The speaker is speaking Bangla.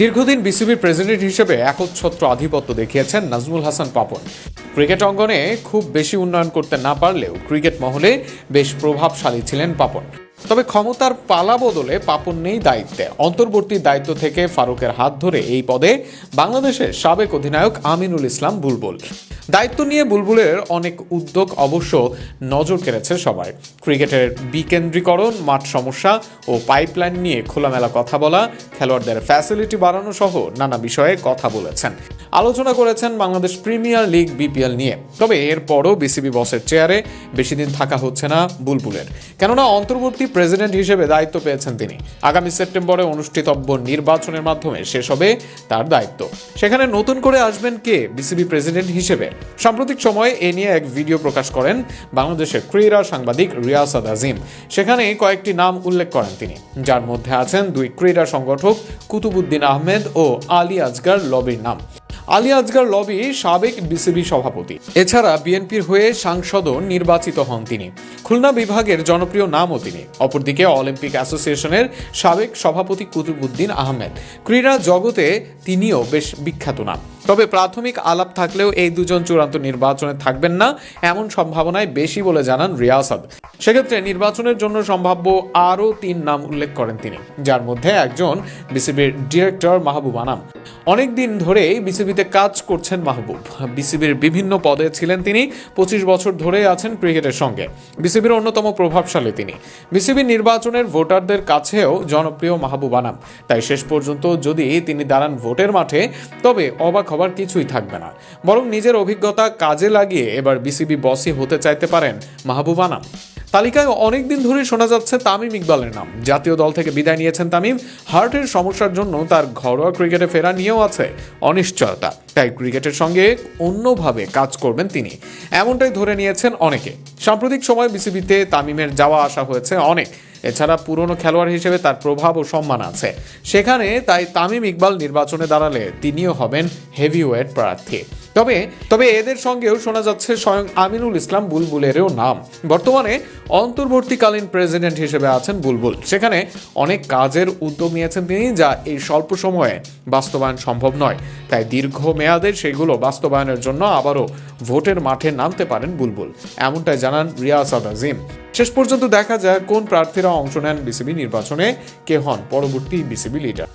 দীর্ঘদিন বিসিবির প্রেসিডেন্ট হিসেবে একচ্ছত্র আধিপত্য দেখিয়েছেন নাজমুল হাসান পাপন। ক্রিকেট অঙ্গনে খুব বেশি উন্নয়ন করতে না পারলেও ক্রিকেট মহলে বেশ প্রভাবশালী ছিলেন পাপন। তবে ক্ষমতার পালা বদলে পাপন নেই দায়িত্বে। অন্তর্বর্তী দায়িত্ব থেকে ফারুকের হাত ধরে এই পদে বাংলাদেশের সাবেক অধিনায়ক আমিনুল ইসলাম বুলবুল। দায়িত্ব নিয়ে বুলবুলের অনেক উদ্যোগ অবশ্য নজর কেড়েছে সবাই। ক্রিকেটের বিকেন্দ্রীকরণ, মাঠ সমস্যা ও পাইপলাইন নিয়ে খোলামেলা কথা বলা, খেলোয়াড়দের ফ্যাসিলিটি বাড়ানো সহ নানা বিষয়ে কথা বলেছেন। আলোচনা করেছেন বাংলাদেশ প্রিমিয়ার লিগ বিপিএল নিয়ে। তবে এরপরও বিসিবি বসের চেয়ারে বেশি দিন থাকা হচ্ছে না বুলবুলের। কেননা অন্তর্বর্তী প্রেসিডেন্ট হিসেবে দায়িত্ব পেয়েছেন তিনি। আগামী সেপ্টেম্বরে অনুষ্ঠিতব্য নির্বাচনের মাধ্যমে শেষ হবে তার দায়িত্ব। সেখানে নতুন করে আসবেন কে বিসিবি প্রেসিডেন্ট হিসেবে? সাম্প্রতিক সময়ে এ নিয়ে এক ভিডিও প্রকাশ করেন বাংলাদেশের ক্রীড়া সাংবাদিক রিয়াসাদ আজিম। সেখানে কয়েকটি নাম উল্লেখ করেন তিনি। যার মধ্যে আছেন দুই ক্রীড়া সংগঠক কুতুবুদ্দিন আহমেদ ও আলী আজগার লবির নাম। আলী আজগার লবি সাবেক বিসিবি সভাপতি। এছাড়া বিএনপির হয়ে সাংসদও নির্বাচিত হন তিনি। খুলনা বিভাগের জনপ্রিয় নামও তিনি। অপরদিকে অলিম্পিক অ্যাসোসিয়েশনের সাবেক সভাপতি কুতুবুদ্দিন আহমেদ। ক্রীড়া জগতে তিনিও বেশ বিখ্যাত নাম। তবে প্রাথমিক আলাপ থাকলেও এই দুজন চূড়ান্ত নির্বাচনে থাকবেন না এমন সম্ভাবনায় বেশি বলে জানান রিয়াসাদ সেক্ষেত্রে নির্বাচনের জন্য সম্ভাব্য আরও তিন নাম উল্লেখ করেন তিনি, যার মধ্যে একজন বিসিবির ডিরেক্টর মাহবুব আনাম অনেক দিন ধরেই বিসিবিতে কাজ করছেন মাহবুব। বিসিবির বিভিন্ন পদে ছিলেন তিনি, পঁচিশ বছর ধরে আছেন ক্রিকেটের সঙ্গে। বিসিবির অন্যতম প্রভাবশালী তিনি। বিসিবি নির্বাচনের ভোটারদের কাছেও জনপ্রিয় মাহবুব আনাম। তাই শেষ পর্যন্ত যদি তিনি দাঁড়ান ভোটের মাঠে, তবে অবাক হবার কিছুই থাকবে না। বরং নিজের অভিজ্ঞতা কাজে লাগিয়ে এবার বিসিবি বসই হতে চাইতে পারেন মাহবুব আনাম। তালিকায় অনেকদিন ধরেই শোনা যাচ্ছে তামিম ইকবালের নাম। জাতীয় দল থেকে বিদায় নিয়েছেন তামিম। হার্টের সমস্যার জন্য তার ঘরোয়া ক্রিকেটে ফেরা নিয়েও আছে অনিশ্চয়তা। তাই ক্রিকেটের সঙ্গে অন্যভাবে কাজ করবেন তিনি। এমনটাই ধরে নিয়েছেন অনেকে। সাম্প্রতিক সময় বিসিবিতে তামিমের যাওয়া আসা হয়েছে অনেক। এছাড়া পুরনো খেলোয়াড় হিসেবে তার প্রভাব ও সম্মান আছে। সেখানে তাই তামিম ইকবাল নির্বাচনে দাঁড়ালে তিনিও হবেন হেভিওয়েট প্রার্থী। তবে তবে এদের সঙ্গেও শোনা যাচ্ছে স্বয়ং আমিনুল ইসলাম বুলবুলেরও নাম। বর্তমানে অন্তর্বর্তীকালীন প্রেসিডেন্ট হিসেবে আছেন বুলবুল। সেখানে অনেক কাজের উদ্যোগ নিয়েছেন তিনি, যা এই স্বল্প সময়ে বাস্তবায়ন সম্ভব নয়। তাই দীর্ঘ মেয়াদের সেগুলো বাস্তবায়নের জন্য আবারও ভোটের মাঠে নামতে পারেন বুলবুল। এমনটাই জানান রিয়াসাদ আজিম। শেষ পর্যন্ত দেখা যায় কোন প্রার্থীরা অংশ নেন বিসিবি নির্বাচনে, কে হন পরবর্তী বিসিবি লিডার।